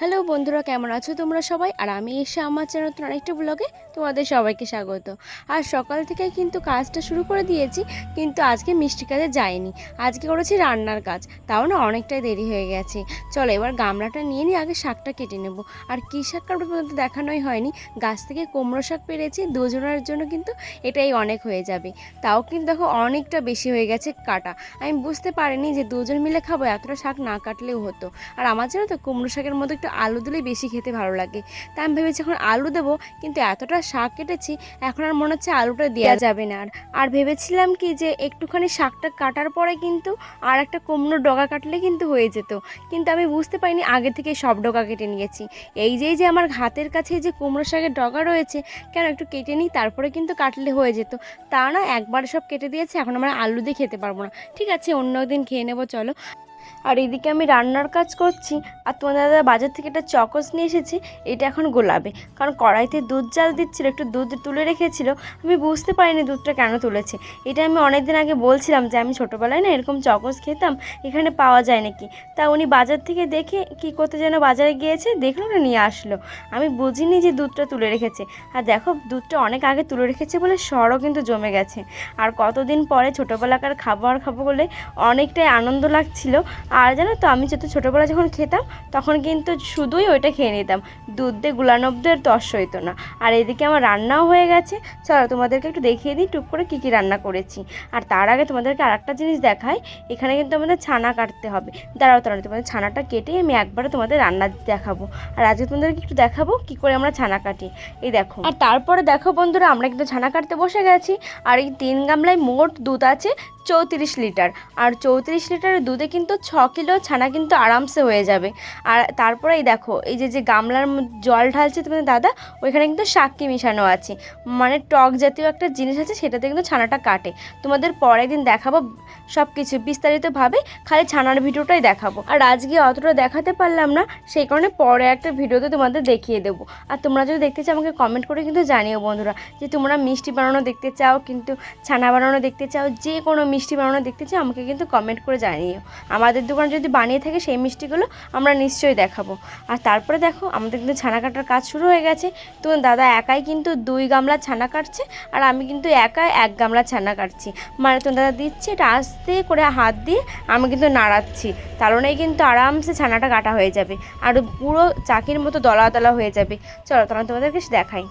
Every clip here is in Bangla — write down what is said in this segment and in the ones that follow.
হ্যালো বন্ধুরা, কেমন আছো তোমরা সবাই? আর আমি এসে আমার চ্যানেল নতুন আরেকটা ব্লগে তোমাদের সবাইকে স্বাগত। আর সকাল থেকে কিন্তু কাজটা শুরু করে দিয়েছি, কিন্তু আজকে মিষ্টি কাজে যাইনি। আজকে করেছি রান্নার কাজ, তাও না অনেকটাই দেরি হয়ে গেছে। চলো এবার গামলাটা নিয়ে নিয়ে আগে শাকটা কেটে নেব। আর কী শাক কাটবো পর্যন্ত দেখানোই হয়নি, গাছ থেকে কুমড়ো শাক পেরেছি, দুজনের জন্য কিন্তু এটাই অনেক হয়ে যাবে। তাও কিন্তু দেখো অনেকটা বেশি হয়ে গেছে কাটা। আমি বুঝতে পারিনি যে দুজন মিলে খাব, এতটা শাক না কাটলেও হতো। আর আমার জানো তো কুমড়ো শাকের মধ্যে একটু আলু দিলেই বেশি খেতে ভালো লাগে। তাই আমি ভেবেছি এখন আলু দেবো, কিন্তু এতটা শাক কেটেছি, এখন আর মনে হচ্ছে আলুটা দেওয়া যাবে না। আর আর ভেবেছিলাম কি যে একটুখানি শাকটা কাটার পরে কিন্তু আর একটা কুমড়োর ডগা কাটলে কিন্তু হয়ে যেত। কিন্তু আমি বুঝতে পারিনি, আগে থেকে সব ডগা কেটে নিয়েছি। এই যে এই যে আমার হাতের কাছে যে কুমড়ো শাকের ডগা রয়েছে, কেন একটু কেটে নিই, তারপরে কিন্তু কাটলে হয়ে যেত। তা না, একবার সব কেটে দিয়েছে, এখন আমরা আলু দিয়ে খেতে পারব না। ঠিক আছে, অন্য দিন খেয়ে নেব, চলো। আর এদিকে আমি রান্নার কাজ করছি আর তোমাদের দাদা বাজার থেকে একটা চকস নিয়ে এসেছি, এটা এখন গোলাবে। কারণ কড়াইতে দুধ জাল দিচ্ছিল, একটু দুধ তুলে রেখেছিল, আমি বুঝতে পারিনি দুধটা কেন তুলেছে। এটা আমি অনেক দিন আগে বলছিলাম যে আমি ছোটোবেলায় না এরকম চকস খেতাম, এখানে পাওয়া যায় নাকি? তা উনি বাজার থেকে দেখে কি করতে যেন বাজারে গিয়েছে, দেখল না, নিয়ে আসলো। আমি বুঝিনি যে দুধটা তুলে রেখেছে। আর দেখো, দুধটা অনেক আগে তুলে রেখেছে বলে সরও কিন্তু জমে গেছে। আর কতদিন পরে ছোটোবেলাকার খাবার খাব বলে অনেকটাই আনন্দ লাগছিল আর জানো তো, আমি যত ছোটোবেলা যখন খেতাম, তখন কিন্তু শুধুই ওইটা খেয়ে নিতাম। দুধ দিয়ে গুলানব্দের তস হইতো না। আর এদিকে আমার রান্নাও হয়ে গেছে। চলো তোমাদেরকে একটু দেখিয়ে দিই টুক করে কী কী রান্না করেছি। আর তার আগে তোমাদেরকে আর একটা জিনিস দেখাই। এখানে কিন্তু আমাদের ছানা কাটতে হবে। দাঁড়াও তাহলে তোমাদের ছানাটা কেটে আমি একবারে তোমাদের রান্না দেখাবো। আর আজকে তোমাদেরকে একটু দেখাবো? কী করে আমরা ছানা কাটি? এই দেখো। আর তারপরে দেখো বন্ধুরা, আমরা কিন্তু ছানা কাটতে বসে গেছি। আর এই তিন গামলায় মোট দুধ আছে। চৌত্রিশ লিটার। আর চৌত্রিশ লিটারের দুধে কিন্তু ছ কিলো ছানা কিন্তু আরামসে হয়ে যাবে। আর তারপরে এই দেখো, এই যে যে গামলার জল ঢালছে তোমাদের দাদা, ওইখানে কিন্তু শাক্কি মিশানো আছে। মানে টক জাতীয় একটা জিনিস আছে, সেটাতে কিন্তু ছানাটা কাটে। তোমাদের পরের দিন দেখাবো সব কিছু বিস্তারিতভাবে, খালি ছানার ভিডিওটাই দেখাবো। আর আজকে অতটা দেখাতে পারলাম না, সেই কারণে পরে একটা ভিডিওতে তোমাদের দেখিয়ে দেবো। আর তোমরা যদি দেখতে চাও আমাকে কমেন্ট করে কিন্তু জানিও বন্ধুরা, যে তোমরা মিষ্টি বানানো দেখতে চাও, কিন্তু ছানা বানানো দেখতে চাও, যে কোনো মিষ্টি বানানো দেখতে চাই, আমাকে কিন্তু কমেন্ট করে জানিও। আমাদের দোকানে যদি বানিয়ে থাকে সেই মিষ্টিগুলো আমরা নিশ্চয়ই দেখাবো। আর তারপরে দেখো, আমাদের কিন্তু ছানা কাটার কাজ শুরু হয়ে গেছে। তো দাদা একাই কিন্তু দুই গামলা ছানা কাটছে, আর আমি কিন্তু একাই এক গামলা ছানা কাটছি। মানে তো দাদা দিচ্ছে এটা আস্তে করে হাত দিয়ে আমি কিন্তু নাড়াচ্ছি। তাহলেই কিন্তু আরামসে ছানাটা কাটা হয়ে যাবে। আর পুরো চাকির মতো দলা দলা হয়ে যাবে। চলো তাহলে তোমাদেরকে দেখাই।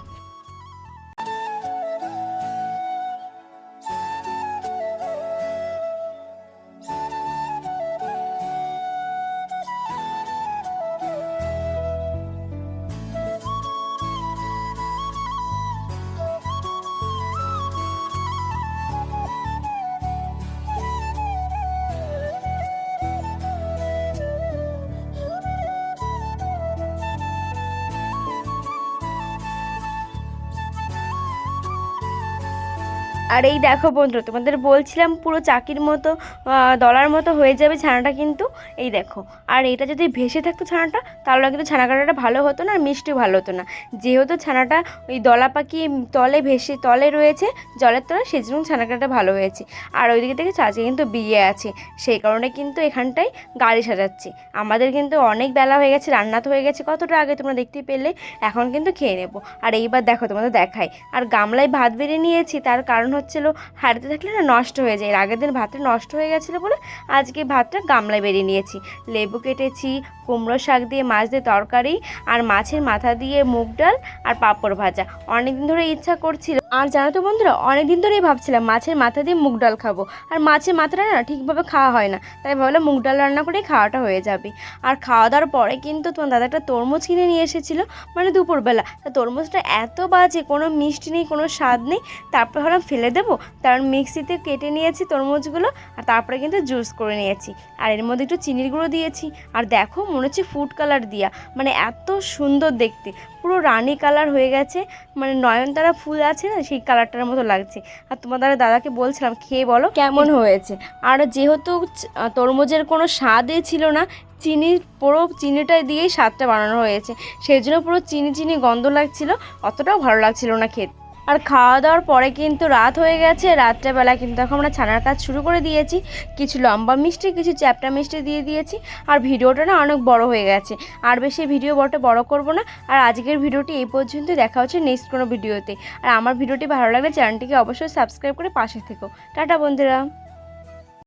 আর এই দেখো বন্ধু তোমাদের বলছিলাম পুরো চাকির মতো দলার মতো হয়ে যাবে ছানাটা কিন্তু। এই দেখো, আর এটা যদি ভেসে থাকতো ছানাটা, তাহলে কিন্তু ছানা কাটাটা ভালো হতো না আর মিষ্টি ভালো হতো না। যেহেতু ছানাটা ওই দলা পাকিয়ে তলে ভেসে, তলে রয়েছে, জলের তলে সেই জন্য ছানা কাটাটা ভালো হয়েছে। আর ওইদিকে থেকে চাচি কিন্তু বিয়ে আছে, সেই কারণে কিন্তু এখানটায় গাড়ি সাজাচ্ছি। আমাদের কিন্তু অনেক বেলা হয়ে গেছে রান্না তো হয়ে গেছে, কতটা আগে তোমরা দেখতে পেলে, এখন কিন্তু খেয়ে নেব। আর এইবার দেখো তোমাদের দেখাই, আর গামলায় ভাত বেড়ে নিয়েছি, তার কারণ হচ্ছিল, হাঁড়িতে থাকলে না নষ্ট হয়ে যায়। এর আগের দিন ভাতটা নষ্ট হয়ে গেছিল বলে আজকে ভাতটা গামলায় বেরিয়ে নিয়েছি। লেবু কেটেছি, কুমড়ো শাক দিয়ে, মাছ দিয়ে তরকারি আর মাছের মাথা দিয়ে মুগ ডাল আর পাঁপড় ভাজা। অনেকদিন ধরে ইচ্ছা করছিল। আর জানো তো বন্ধুরা, অনেকদিন ধরেই ভাবছিলাম মাছের মাথা দিয়ে মুগ ডাল খাব। আর মাছের মাথাটা না ঠিকভাবে খাওয়া হয় না। তাই ভাবলাম মুগ ডাল রান্না করেই খাওয়াটা হয়ে যাবে। আর খাওয়া দাওয়ার পরে কিন্তু তোমার দাদা একটা তরমুজ কিনে নিয়ে এসেছিল মানে দুপুরবেলা। তা তরমুজটা এত বাজে, কোনো মিষ্টি নেই, কোনো স্বাদ নেই। তারপর ভাবলাম ফেলে দেবো। কারণ মিক্সিতে কেটে নিয়েছি তরমুজগুলো আর তারপরে কিন্তু জুস করে নিয়েছি। আর এর মধ্যে একটু চিনির গুঁড়ো দিয়েছি। আর দেখো, মনে হচ্ছে ফুড কালার দিয়া। মানে এত সুন্দর দেখতে। পুরো রানি কালার হয়ে গেছে। মানে নয়নতারা ফুল আছে না, সেই কালারটার মতো লাগছে। আর তোমাদের দাদাকে বলছিলাম, খেয়ে বলো কেমন হয়েছে? আর যেহেতু তরমুজের কোনো স্বাদই ছিল না, চিনি পুরো চিনিটা দিয়েই স্বাদটা বানানো হয়েছে। সেই জন্য পুরো চিনি চিনি গন্ধ লাগছিল, অতটাও ভালো লাগছিল না খেতে। আর খাওয়া দাওয়ার পরে কিন্তু রাত হয়ে গেছে, রাত্রেবেলা কিন্তু এখন আমরা ছানার কাজ শুরু করে দিয়েছি। কিছু লম্বা মিষ্টি, কিছু চ্যাপটা মিষ্টি দিয়ে দিয়েছি আর ভিডিওটা না অনেক বড় হয়ে গেছে। আর বেশি ভিডিও বটে বড় করব না। আর আজকের ভিডিওটি এই পর্যন্ত দেখা হচ্ছে নেক্সট কোনো ভিডিওতে। আর আমার ভিডিওটি ভালো লাগলে চ্যানেলটিকে অবশ্যই সাবস্ক্রাইব করে পাশে থেকো। টাটা বন্ধুরা।